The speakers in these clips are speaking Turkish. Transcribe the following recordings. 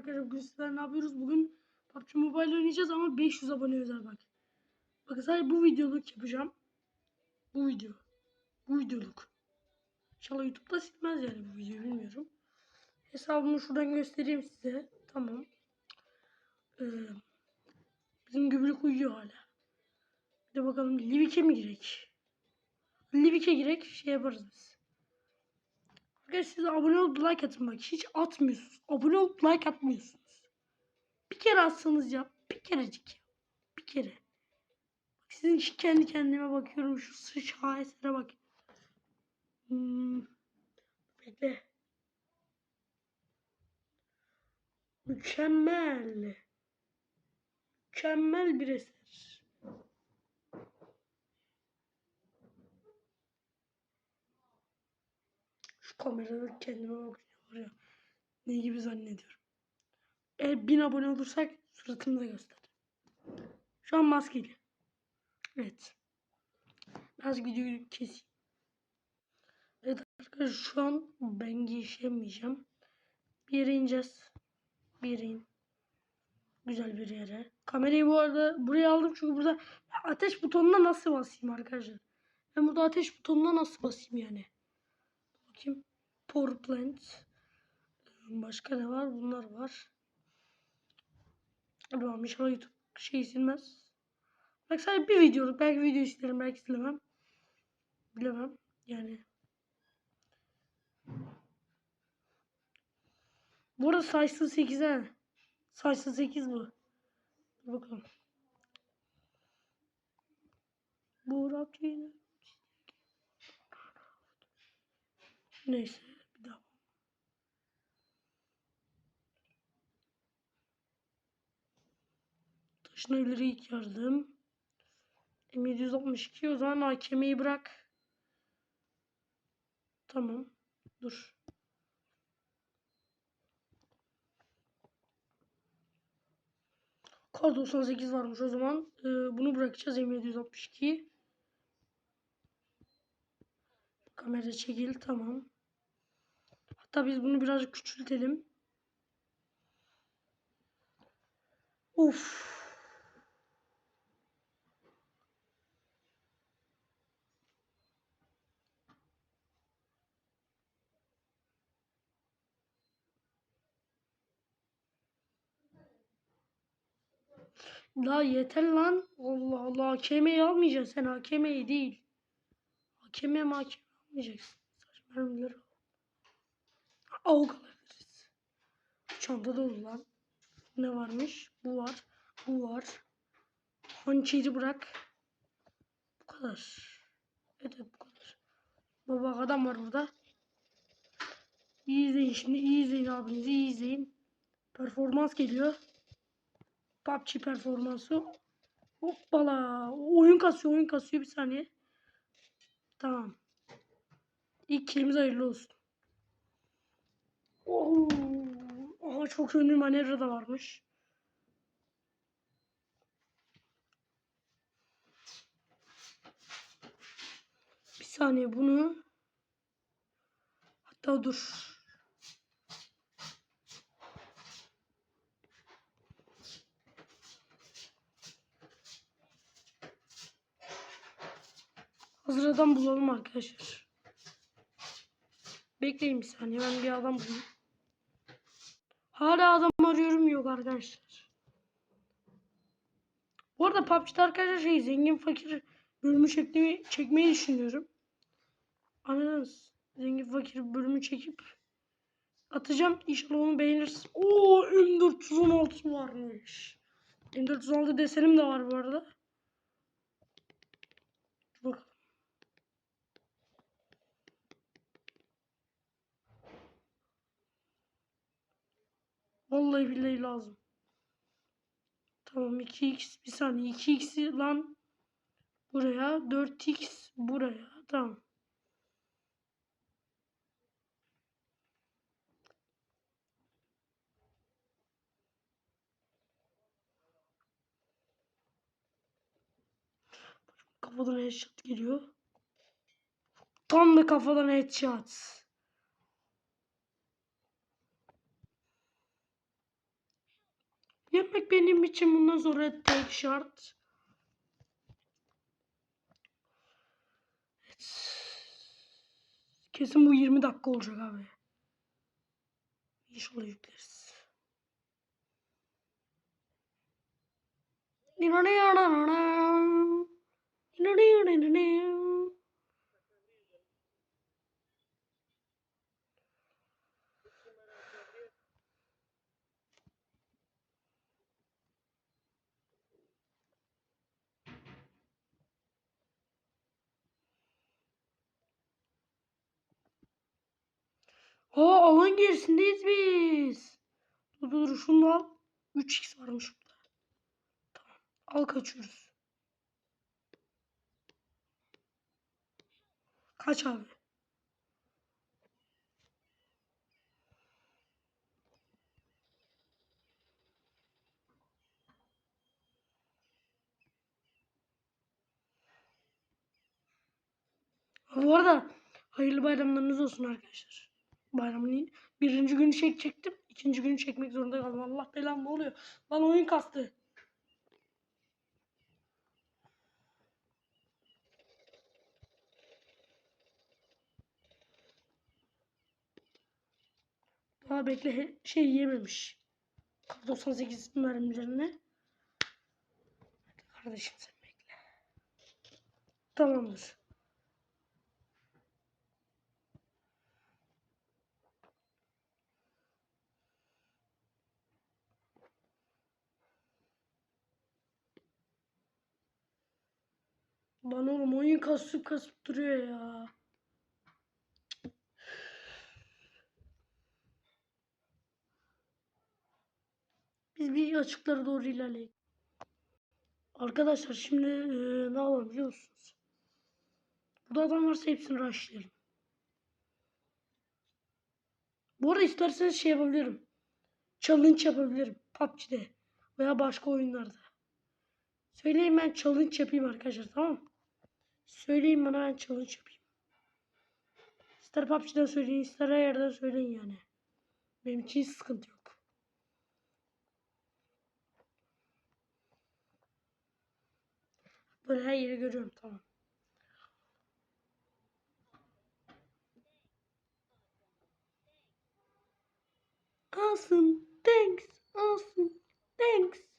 arkadaşlar bugün sizler ne yapıyoruz? Bugün PUBG Mobile oynayacağız ama 500 abone özel bak. Bakın sadece bu videoluk yapacağım. Bu video. Bu videoluk. İnşallah YouTube'da silmez yani bu videoyu bilmiyorum. Hesabımı şuradan göstereyim size. Tamam. Ee, bizim gübrük uyuyor hala. Bir de bakalım Livik'e mi girek? Livik'e girek şey yaparız biz. Arkadaşlar siz abone olup like atın bak. Hiç atmıyorsunuz. Abone olup like atmıyorsunuz. Bir kere atsanız ya. Bir kerecik ya. Bir kere. Bak sizin için kendi kendime bakıyorum. Şu sıç şahesere bak. Hmm. Bekle. Mükemmel. Mükemmel bir eser. Şu kamerada kendime bakıyorum var ya. Ne gibi zannediyorum. Eğer bin abone olursak suratımı da göster. Şu an maskeli. Evet. Biraz videoyu keseyim. Evet arkadaşlar şu an ben giyişemeyeceğim. Bir yere ineceğiz. Bir in. Güzel bir yere. Kamerayı bu arada buraya aldım çünkü burada ateş butonuna nasıl basayım arkadaşlar? Ben burada ateş butonuna nasıl basayım yani? Bakayım. Power plant. Başka ne var? Bunlar var. Bakalım inşallah YouTube şey silmez. Bak sadece bir videoluk. Belki video isterim. Belki silemem. Bilemem. Yani. Bu arada sayısı 8 ha. Sayısı 8 bu. Dur bakalım. Burak yine. Neyse bir daha. Taşınabilir ilk yardım. M762 o zaman AKM'yi bırak. Tamam. Dur. Kar 98 varmış o zaman. Ee, bunu bırakacağız M762'yi. Kamera çekil tamam. Hatta biz bunu birazcık küçültelim. Uf. La yeter lan. Allah Allah. AKM'yi almayacaksın sen. AKM'yi değil. AKM mahkeme almayacaksın. Sadece mermileri al. Avuk alabiliriz. Çanta dolu lan. Ne varmış? Bu var. Bu var. Hançeri bırak. Bu kadar. Evet, evet bu kadar. Baba adam var burada. İyi izleyin şimdi. iyi izleyin abinizi. iyi izleyin. Performans geliyor. PUBG performansı. Hoppala. Oyun kasıyor, oyun kasıyor. Bir saniye. Tamam. İlk kilimiz hayırlı olsun. Oo. Çok ünlü manevra da varmış. Bir saniye bunu. Hatta dur. Hazır adam bulalım arkadaşlar. Bekleyin bir saniye ben bir adam bulayım. Hala adam arıyorum yok arkadaşlar. Bu arada PUBG'de arkadaşlar şey zengin fakir bölümü çekmeyi, çekmeyi düşünüyorum. Anladınız? Zengin fakir bölümü çekip atacağım. İnşallah onu beğenirsiniz. Oo M416 varmış. M416 desenim de var bu arada. Vallahi billahi lazım. Tamam 2x bir saniye 2x'i lan buraya 4x buraya tamam. Kafadan headshot geliyor. Tam da kafadan headshot. Yemek benim için bundan sonra tek şart. Kesin bu 20 dakika olacak abi. İnşallah yükleriz. Aa alan gerisindeyiz biz. Dur dur şunu al. 3x varmış burada. Tamam. Al kaçıyoruz. Kaç abi. Bu arada hayırlı bayramlarınız olsun arkadaşlar. Bayramın birinci günü çekecektim. ikinci günü çekmek zorunda kaldım. Allah belam ne oluyor? Lan oyun kastı. Daha bekle şey yememiş. 98 mermilerini. Kardeşim sen bekle. Tamamdır. Lan oğlum oyun kasıp kasıp duruyor ya. Biz bir açıklara doğru ilerleyelim. Arkadaşlar şimdi eee, ne yapalım biliyor musunuz? Burada adam varsa hepsini rushlayalım. Bu arada isterseniz şey yapabilirim. Challenge yapabilirim. PUBG'de veya başka oyunlarda. Söyleyin ben challenge yapayım arkadaşlar tamam mı? Söyleyin bana challenge yapayım. İster PUBG'den söyleyin ister her yerden söyleyin yani. Benim için sıkıntı yok. Böyle her yeri görüyorum tamam. Awesome. Thanks. Awesome. Thanks.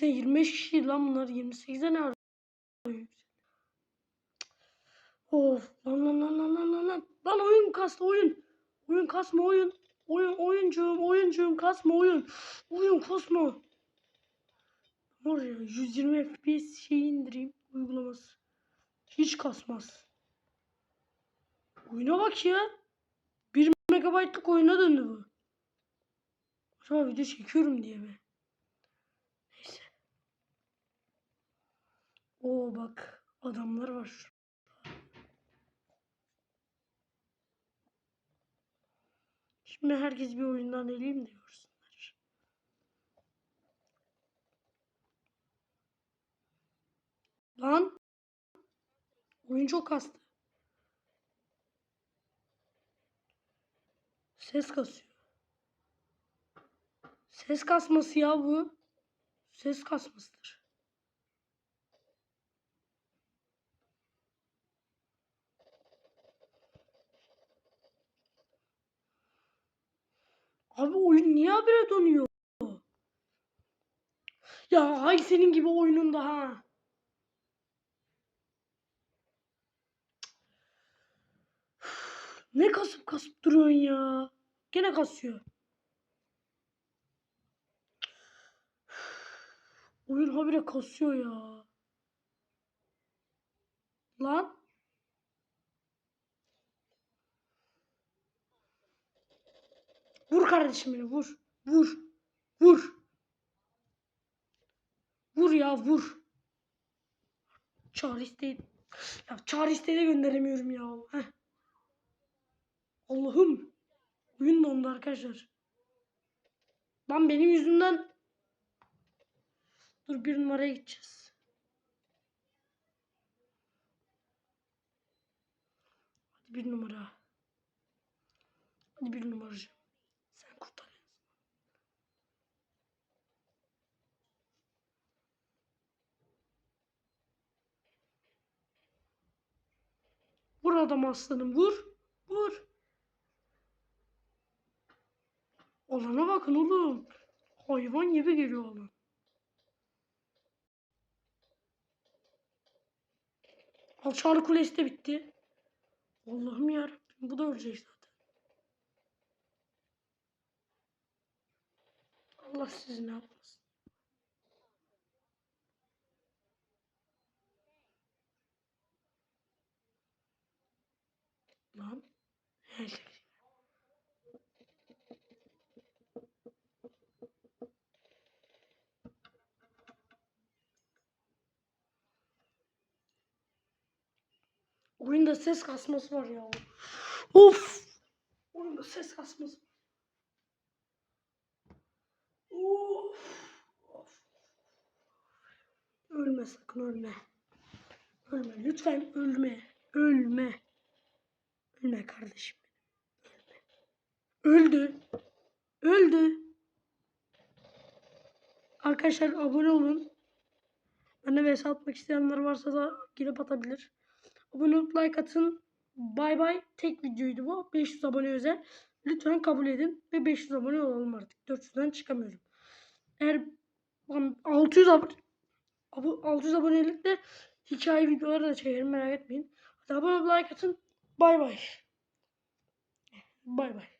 Sen 25 kişi lan bunlar 28'e ne arıyor? Of lan lan lan lan lan lan lan. Lan oyun kastı oyun. Oyun kasma oyun. Oyun oyuncuğum oyuncuğum kasma oyun. Oyun kasma. Var ya 120 FPS şey indireyim uygulaması. Hiç kasmaz. Oyuna bak ya. 1 megabaytlık oyuna döndü bu. Acaba video çekiyorum diye mi? Oo bak adamlar var. Şimdi herkes bir oyundan eleyim de görsünler. Lan. Oyun çok kastı. Ses kasıyor. Ses kasması ya bu. Ses kasmasıdır. Abi oyun niye habire donuyor? Ya ay senin gibi oyununda ha. Ne kasıp kasıp duruyorsun ya? Gene kasıyor. Oyun habire kasıyor ya. Lan. Vur kardeşim beni vur. Vur. Vur. Vur ya vur. Çağrı isteği. Ya çağrı isteği de gönderemiyorum ya. Heh. Allah'ım. Oyun dondu arkadaşlar. Lan benim yüzümden. Dur bir numaraya gideceğiz. Hadi bir numara. Hadi bir numaracı. Sen kurtar. en azından. Vur adam aslanım vur. Vur. Olana bakın oğlum. Hayvan gibi geliyor olan. Alçağlı kulesi de bitti. Allah'ım yarabbim bu da ölecek zaten. Allah sizi ne Lan. Her şey. Oyunda ses kasması var ya. Of. Oyunda ses kasması. Of. Of. Ölme sakın ölme. Ölme lütfen ölme. Ölme. Ölme kardeşim. Öldü. Öldü. Arkadaşlar abone olun. Bana vs atmak isteyenler varsa da girip atabilir. Abone olup like atın. Bay bay. Tek videoydu bu. 500 abone özel. Lütfen kabul edin. Ve 500 abone olalım artık. 400'den çıkamıyorum. Eğer lan 600 abone 600 abonelikte hikaye videoları da çekerim merak etmeyin. Hadi abone olup like atın. Bay bay. Bay bay.